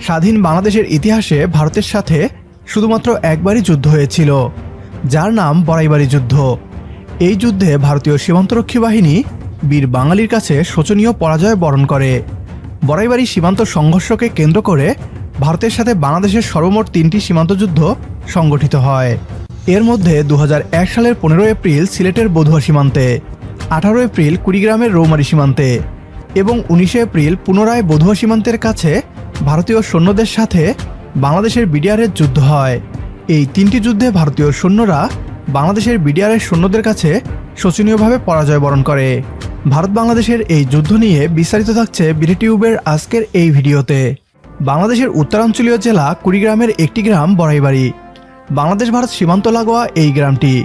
স্বাধীন বাংলাদেশের ইতিহাসে ভারতের সাথে শুধুমাত্র একবারই যুদ্ধ হয়েছিল, যার নাম বড়াইবাড়ি যুদ্ধ। এই যুদ্ধে ভারতীয় সীমান্তরক্ষী বাহিনী বীর বাঙালির কাছে শোচনীয় পরাজয় বরণ করে। বড়াইবাড়ি সীমান্ত সংঘর্ষকে কেন্দ্র করে ভারতের সাথে বাংলাদেশের সর্বমোট তিনটি সীমান্ত যুদ্ধ সংগঠিত হয়। এর মধ্যে দু হাজার এক সালের পনেরো এপ্রিল সিলেটের বধুয়া সীমান্তে, আঠারো এপ্রিল কুড়িগ্রামের রৌমারী সীমান্তে এবং উনিশে এপ্রিল পুনরায় বধুয়া সীমান্তের কাছে ভারতীয় সৈন্যদের সাথে বাংলাদেশের বিডিআরের যুদ্ধ হয়। এই তিনটি যুদ্ধে ভারতীয় সৈন্যরা বাংলাদেশের বিডিআরের সৈন্যদের কাছে শোচনীয়ভাবে পরাজয় বরণ করে। ভারত বাংলাদেশের এই যুদ্ধ নিয়ে বিস্তারিত থাকছে বিডিটিউবের আজকের এই ভিডিওতে। বাংলাদেশের উত্তরাঞ্চলীয় জেলা কুড়িগ্রামের একটি গ্রাম বড়াইবাড়ি। বাংলাদেশ ভারত সীমান্ত লাগোয়া এই গ্রামটি।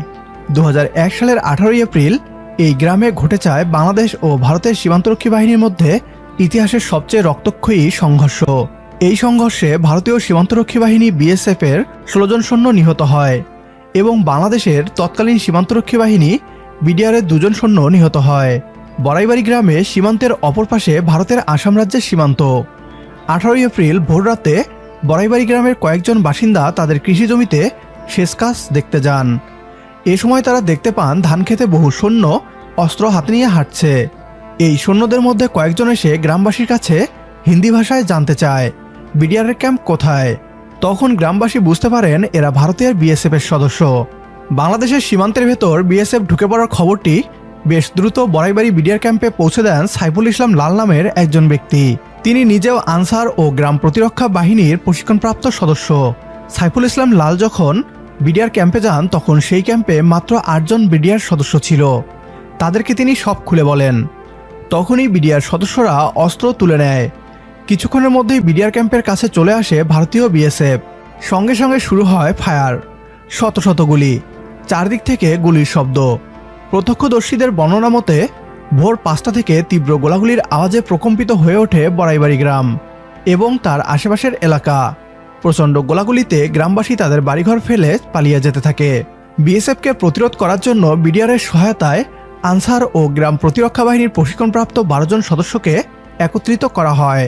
দু হাজার এক সালের আঠারোই এপ্রিল এই গ্রামে ঘটে যায় বাংলাদেশ ও ভারতের সীমান্তরক্ষী বাহিনীর মধ্যে ইতিহাসের সবচেয়ে রক্তক্ষয়ী সংঘর্ষ। এই সংঘর্ষে ভারতীয় সীমান্তরক্ষী বাহিনী বিএসএফ এর ষোলো জন সৈন্য নিহত হয় এবং বাংলাদেশের তৎকালীন সীমান্তরক্ষী বাহিনী বিডিআরের দুজন সৈন্য নিহত হয়। বড়াইবাড়ি গ্রামে সীমান্তের অপর পাশে ভারতের আসাম রাজ্যের সীমান্ত। আঠারোই এপ্রিল ভোররাতে বড়াইবাড়ি গ্রামের কয়েকজন বাসিন্দা তাদের কৃষি জমিতে শেষ কাজ দেখতে যান। এ সময় তারা দেখতে পান ধান খেতে বহু সৈন্য অস্ত্র হাতে নিয়ে হাঁটছে। এই সৈন্যদের মধ্যে কয়েকজন এসে গ্রামবাসীর কাছে হিন্দি ভাষায় জানতে চায় বিডিআরের ক্যাম্প কোথায়? তখন গ্রামবাসী বুঝতে পারেন এরা ভারতের বিএসএফ এর সদস্য। বাংলাদেশের সীমান্তের ভেতর বিএসএফ ঢুকে পড়ার খবরটি বেশ দ্রুত বড়াইবাড়ি বিডিআর ক্যাম্পে পৌঁছে দেন সাইফুল ইসলাম লাল নামের একজন ব্যক্তি। তিনি নিজেও আনসার ও গ্রাম প্রতিরক্ষা বাহিনীর প্রশিক্ষণপ্রাপ্ত সদস্য। সাইফুল ইসলাম লাল যখন বিডিআর ক্যাম্পে যান, তখন সেই ক্যাম্পে মাত্র আটজন বিডিআর সদস্য ছিল। তাদেরকে তিনি সব খুলে বলেন। তখনই বিডিআর সদস্যরা অস্ত্র তুলে নেয়। কিছুক্ষণের মধ্যেই বিডিআর ক্যাম্পের কাছে চলে আসে ভারতীয় বিএসএফ। সঙ্গে সঙ্গে শুরু হয় ফায়ার। শত শত গুলি। চারদিক থেকে গুলির শব্দ। প্রত্যক্ষদর্শীদের বর্ণনা মতে, ভোর পাঁচটা থেকে তীব্র গোলাগুলির আওয়াজে প্রকম্পিত হয়ে ওঠে বড়াইবাড়ি গ্রাম এবং তার আশেপাশের এলাকা। প্রচণ্ড গোলাগুলিতে গ্রামবাসী তাদের বাড়িঘর ফেলে পালিয়ে যেতে থাকে। বিএসএফকে প্রতিরোধ করার জন্য বিডিআরের সহায়তায় আনসার ও গ্রাম প্রতিরক্ষা বাহিনীর প্রশিক্ষণপ্রাপ্ত বারো জন সদস্যকে একত্রিত করা হয়।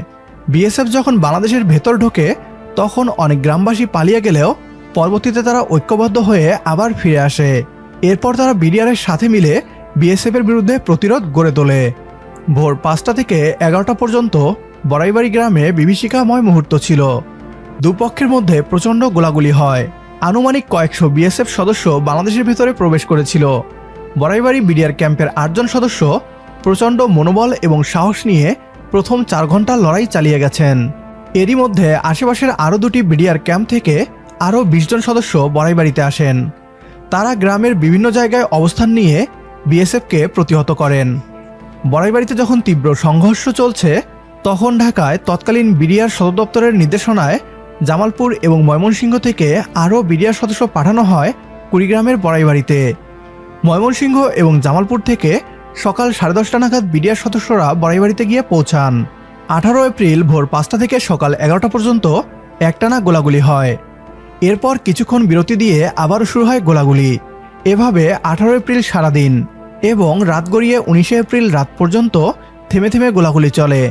বিএসএফ যখন বাংলাদেশের ভেতর ঢোকে, তখন অনেক গ্রামবাসী পালিয়ে গেলেও পরবর্তীতে তারা ঐক্যবদ্ধ হয়ে আবার ফিরে আসে। এরপর তারা বিডিআরের সাথে মিলে বিএসএফ এর বিরুদ্ধে প্রতিরোধ গড়ে তোলে। ভোর পাঁচটা থেকে এগারোটা পর্যন্ত বড়াইবাড়ি গ্রামে বিভীষিকাময় মুহূর্ত ছিল। দুপক্ষের মধ্যে প্রচণ্ড গোলাগুলি হয়। আনুমানিক কয়েকশো বিএসএফ সদস্য বাংলাদেশের ভেতরে প্রবেশ করেছিল। বড়াইবাড়ি বিডিআর ক্যাম্পের আটজন সদস্য প্রচণ্ড মনোবল এবং সাহস নিয়ে প্রথম চার ঘণ্টা লড়াই চালিয়ে গেছেন। এরই মধ্যে আশেপাশের আরও দুটি বিডিআর ক্যাম্প থেকে আরও বিশজন সদস্য বড়াইবাড়িতে আসেন। তারা গ্রামের বিভিন্ন জায়গায় অবস্থান নিয়ে বিএসএফকে প্রতিহত করেন। বড়াইবাড়িতে যখন তীব্র সংঘর্ষ চলছে, তখন ঢাকায় তৎকালীন বিডিআর সদর দপ্তরের নির্দেশনায় জামালপুর এবং ময়মনসিংহ থেকে আরও বিডিআর সদস্য পাঠানো হয় কুড়িগ্রামের বড়াইবাড়িতে। ময়মনসিংহ এবং জামালপুর থেকে সকাল সাড়ে দশটা নাগাদ বিডিআর সদস্যরা বড়াইবাড়িতে গিয়ে পৌঁছান। আঠারো এপ্রিল ভোর পাঁচটা থেকে সকাল এগারোটা পর্যন্ত একটানা গোলাগুলি হয়। এরপর কিছুক্ষণ বিরতি দিয়ে আবারও শুরু হয় গোলাগুলি। এভাবে আঠারো এপ্রিল সারাদিন এবং রাত গড়িয়ে উনিশে এপ্রিল রাত পর্যন্ত থেমে থেমে গোলাগুলি চলে।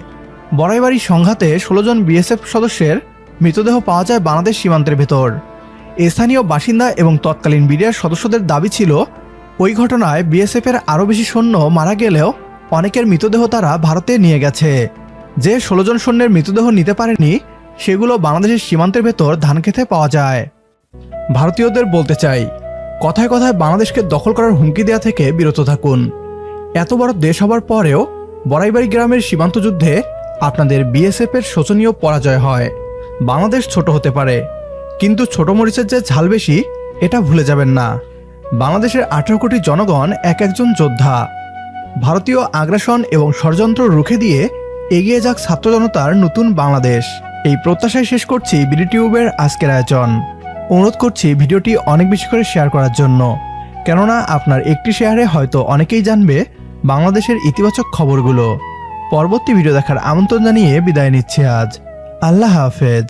বড়াইবাড়ি সংঘাতে ষোলো জন বিএসএফ সদস্যের মৃতদেহ পাওয়া যায় বাংলাদেশ সীমান্তের ভেতর। স্থানীয় বাসিন্দা এবং তৎকালীন বিডিআর সদস্যদের দাবি ছিল ওই ঘটনায় বিএসএফের আরও বেশি সৈন্য মারা গেলেও অনেকের মৃতদেহ তারা ভারতে নিয়ে গেছে। যে ষোলো জন সৈন্যের মৃতদেহ নিতে পারেনি, সেগুলো বাংলাদেশের সীমান্তের ভেতর ধান খেতে পাওয়া যায়। ভারতীয়দের বলতে চাই, কথায় কথায় বাংলাদেশকে দখল করার হুমকি দেওয়া থেকে বিরত থাকুন। এত বড় দেশ হবার পরেও বড়াইবাড়ি গ্রামের সীমান্ত যুদ্ধে আপনাদের বিএসএফ এর শোচনীয় পরাজয় হয়। বাংলাদেশ ছোট হতে পারে, কিন্তু ছোট মরিচের যে ঝাল বেশি, এটা ভুলে যাবেন না। বাংলাদেশের আঠারো কোটি জনগণ এক একজন যোদ্ধা। ভারতীয় আগ্রাসন এবং ষড়যন্ত্র রুখে দিয়ে এগিয়ে যাক ছাত্র জনতার নতুন বাংলাদেশ। এই প্রত্যাশায় শেষ করছি বিডিটিউবের আজকের আয়োজন। অনুরোধ করছি ভিডিওটি অনেক বেশি করে শেয়ার করার জন্য। কেননা আপনার একটি শেয়ারে হয়তো অনেকেই জানবে বাংলাদেশের ইতিবাচক খবরগুলো। পরবর্তী ভিডিও দেখার আমন্ত্রণ জানিয়ে বিদায় নিচ্ছে আজ। আল্লাহ হাফেজ।